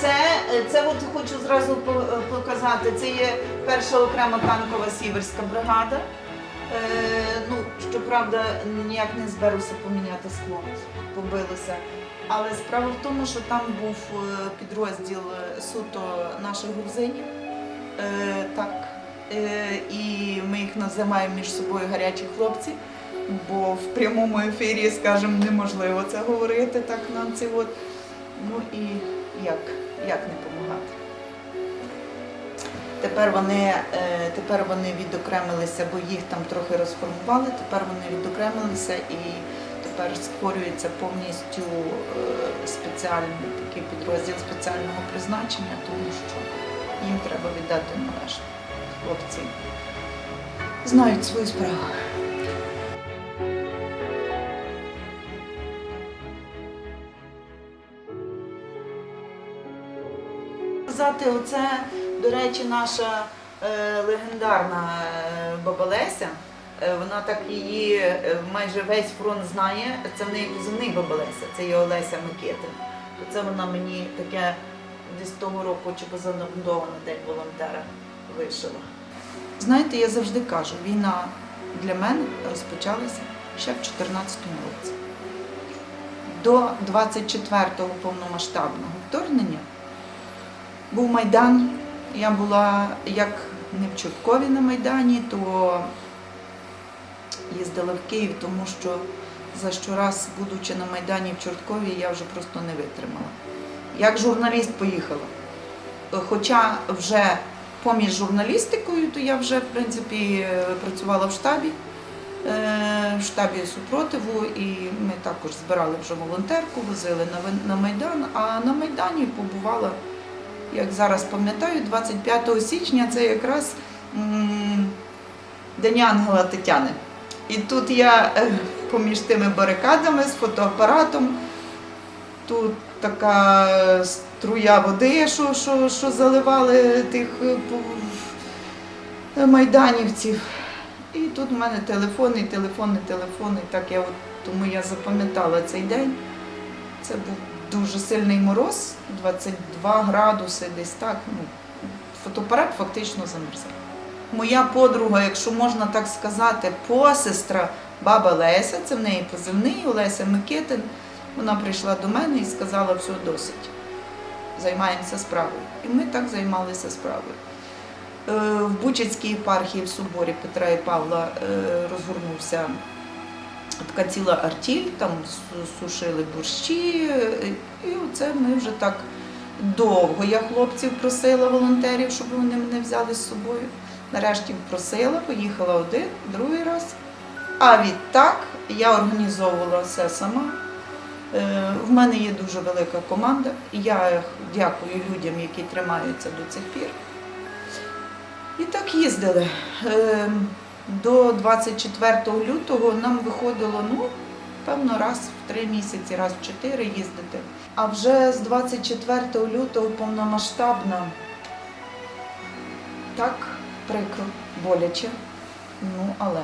Це, це от хочу зразу показати. Це є перша окрема танкова сіверська бригада. Е, ну, щоправда, ніяк не зберуся поміняти скло, побилося. Але справа в тому, що там був е, підрозділ суто наших грузинів. Е, так. Е, і ми їх називаємо між собою гарячі хлопці, бо в прямому ефірі, скажімо, неможливо це говорити так на ці от. Ну і як, як не допомагати. Тепер вони, е, тепер вони відокремилися, бо їх там трохи розформували, тепер вони відокремилися і тепер створюється повністю е, спеціальний такий підрозділ спеціального призначення, тому що їм треба віддати належне. Хлопці знають свою справу. Сказати, оце, до речі, наша е, легендарна е, баба Леся. Е, Вона так її майже весь фронт знає. Це в неї позивний баба це є Олеся Микитин. Це вона мені таке десь того року чи позанавдована день волонтера вишила. Знаєте, я завжди кажу, війна для мене розпочалася ще в 2014 році. До 24-го повномасштабного вторгнення був Майдан. Я була як не в Чорткові на Майдані, то їздила в Київ, тому що за щораз, будучи на Майдані в Чорткові, я вже просто не витримала. Як журналіст поїхала. Хоча вже поміж журналістикою, то я вже, в принципі, працювала в штабі, е, в штабі супротиву, і ми також збирали вже волонтерку, возили на Майдан, а на Майдані побувала як зараз пам'ятаю, 25 січня це якраз День Ангела Тетяни. І тут я е, поміж тими барикадами з фотоапаратом, тут така струя води, що, що, що заливали тих е, майданівців. І тут в мене телефон, і телефон, і телефон, і так я от, тому я запам'ятала цей день. Це був дуже сильний мороз, 22 градуси, десь так. Ну, фотоапарат фактично замерзав. Моя подруга, якщо можна так сказати, посестра баба Леся, це в неї позивний Олеся Микитин. Вона прийшла до мене і сказала, все досить. Займаємося справою. І ми так займалися справою. Е, В Бучацькій єпархії в соборі Петра і Павла е, розгорнувся така ціла артіль, там сушили борщі. е, І оце ми вже так довго. Я хлопців просила волонтерів, щоб вони мене взяли з собою. Нарешті просила, поїхала один, другий раз. А відтак я організовувала все сама. Е, В мене є дуже велика команда. Я дякую людям, які тримаються до цих пір. І так їздили. До 24 лютого нам виходило, ну, певно, раз в три місяці, раз в чотири їздити. А вже з 24 лютого повномасштабна так прикро, боляче. Ну, але.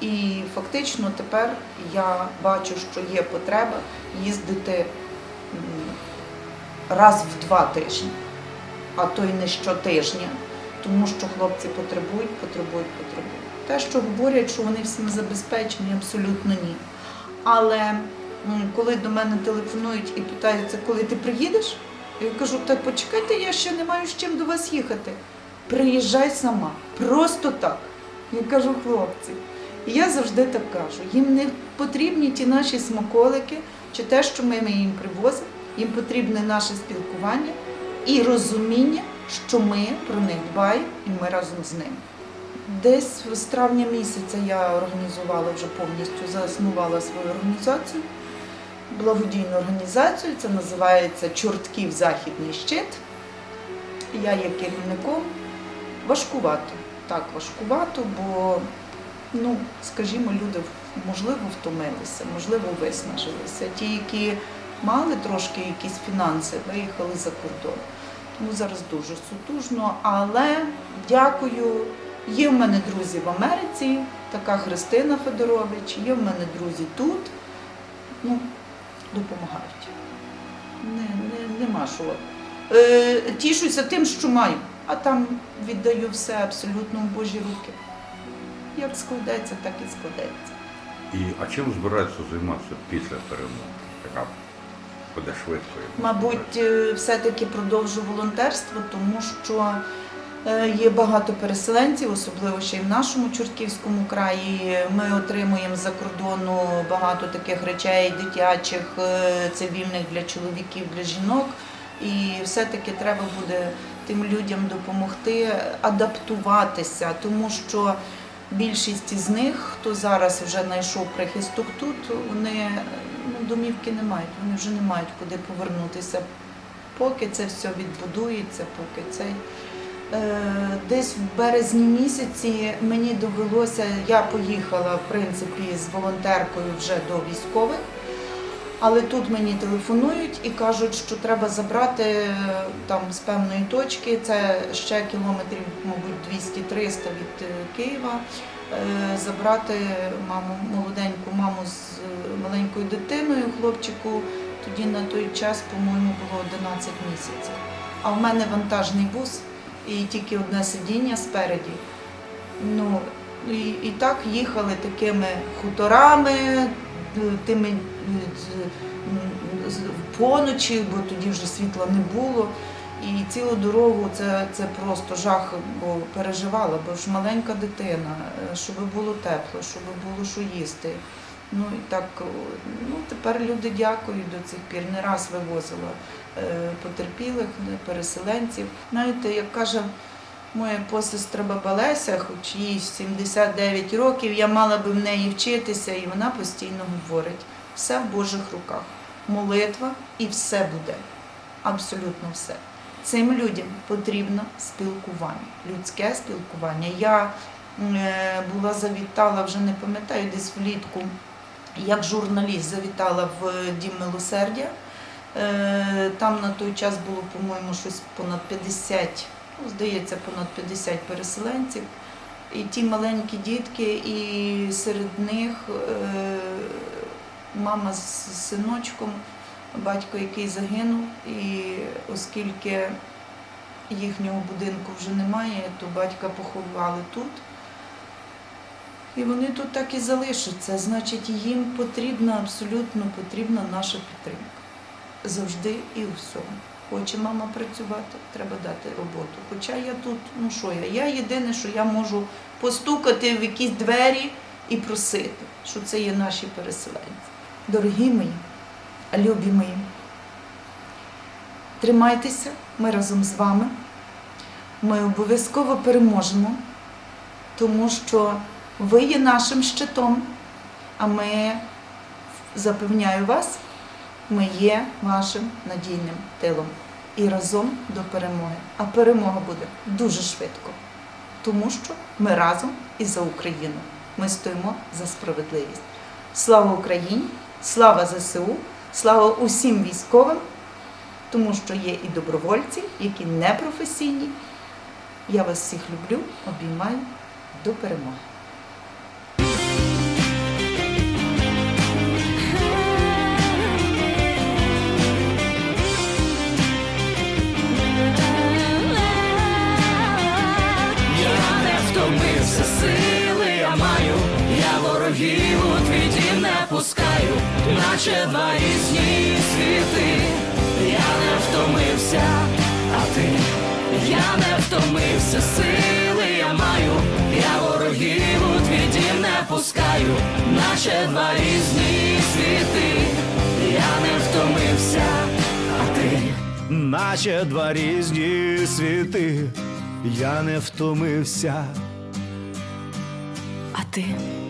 І фактично тепер я бачу, що є потреба їздити раз в два тижні, а то й не щотижня, тому що хлопці потребують, потребують, потребують. Те, що говорять, що вони всім забезпечені, абсолютно ні. Але коли до мене телефонують і питаються, коли ти приїдеш, я кажу, та почекайте, я ще не маю з чим до вас їхати. Приїжджай сама, просто так. Я кажу, хлопці. І я завжди так кажу: їм не потрібні ті наші смаколики чи те, що ми їм привозимо, їм потрібне наше спілкування і розуміння, що ми про них дбаємо і ми разом з ними. Десь з травня місяця я організувала вже повністю, заснувала свою організацію, благодійну організацію. Це називається Чортків Західний щит. Я є керівником. Важкувато. Так, важкувато, бо, ну, скажімо, люди можливо втомилися, можливо, виснажилися. Ті, які мали трошки якісь фінанси, виїхали за кордон. Тому зараз дуже сутужно, але дякую. Є в мене друзі в Америці, така Христина Федорович, є в мене друзі тут. Ну, допомагають. Не, не, нема що. е, тішуся тим, що маю, а там віддаю все абсолютно в Божі руки. Як складеться, так і складеться. І, а чим збираються займатися після перемоги? Така буде швидко. Мабуть, е, все-таки продовжу волонтерство, тому що е, є багато переселенців, особливо ще й в нашому Чортківському краї. Ми отримуємо за кордону багато таких речей дитячих, е, цивільних для чоловіків, для жінок. І все-таки треба буде тим людям допомогти адаптуватися, тому що більшість із них, хто зараз вже знайшов прихисток тут, вони ну, домівки не мають, вони вже не мають куди повернутися. Поки це все відбудується, поки цей. Е, Десь в березні місяці мені довелося, я поїхала в принципі з волонтеркою вже до військових, але тут мені телефонують і кажуть, що треба забрати е, там з певної точки, це ще кілометрів, мабуть, 200-300 від е, Києва, е, забрати маму, молоденьку маму з маленькою дитиною, хлопчику. Тоді на той час, по-моєму, було 11 місяців. А в мене вантажний бус і тільки одне сидіння спереді. Ну, і, і так їхали такими хуторами, тими е, м, з- поночі, бо тоді вже світла не було. І цілу дорогу це, це просто жах, бо переживала, бо ж маленька дитина, е, щоб було тепло, щоб було що їсти. Ну і так, ну тепер люди дякують до цих пір. Не раз вивозила е, потерпілих, е, переселенців. Знаєте, як каже моя посестра баба Леся, хоч їй 79 років, я мала би в неї вчитися, і вона постійно говорить: все в Божих руках. Молитва і все буде. Абсолютно все. Цим людям потрібно спілкування, людське спілкування. Я е, була завітала, вже не пам'ятаю, десь влітку, як журналіст завітала в Дім милосердя. Е, Там на той час було, по-моєму, щось понад 50, ну, здається, понад 50 переселенців. І ті маленькі дітки, і серед них е, мама з синочком, батько, який загинув. І оскільки їхнього будинку вже немає, то батька поховали тут. І вони тут так і залишаться. Значить, їм потрібна, абсолютно потрібна наша підтримка. Завжди і у всьому. Хоче мама працювати, треба дати роботу. Хоча я тут, ну що я? Я єдине, що я можу постукати в якісь двері і просити, що це є наші переселенці. Дорогі мої, любі мої, тримайтеся, ми разом з вами. Ми обов'язково переможемо, тому що ви є нашим щитом, а ми, запевняю вас, ми є вашим надійним тилом. І разом до перемоги. А перемога буде дуже швидко, тому що ми разом і за Україну. Ми стоїмо за справедливість. Слава Україні! Слава ЗСУ! Слава усім військовим, тому що є і добровольці, які не професійні. Я вас всіх люблю, обіймаю до перемоги. Втомився, сили я маю, я ворогів у твій дім не пускаю, наче два різні світи. Я не втомився, а ти, я не втомився, сили я маю, я ворогів у твій дім не пускаю, наче два різні світи. Я не втомився, а ти. наче два різні світи, я не втомився. А ти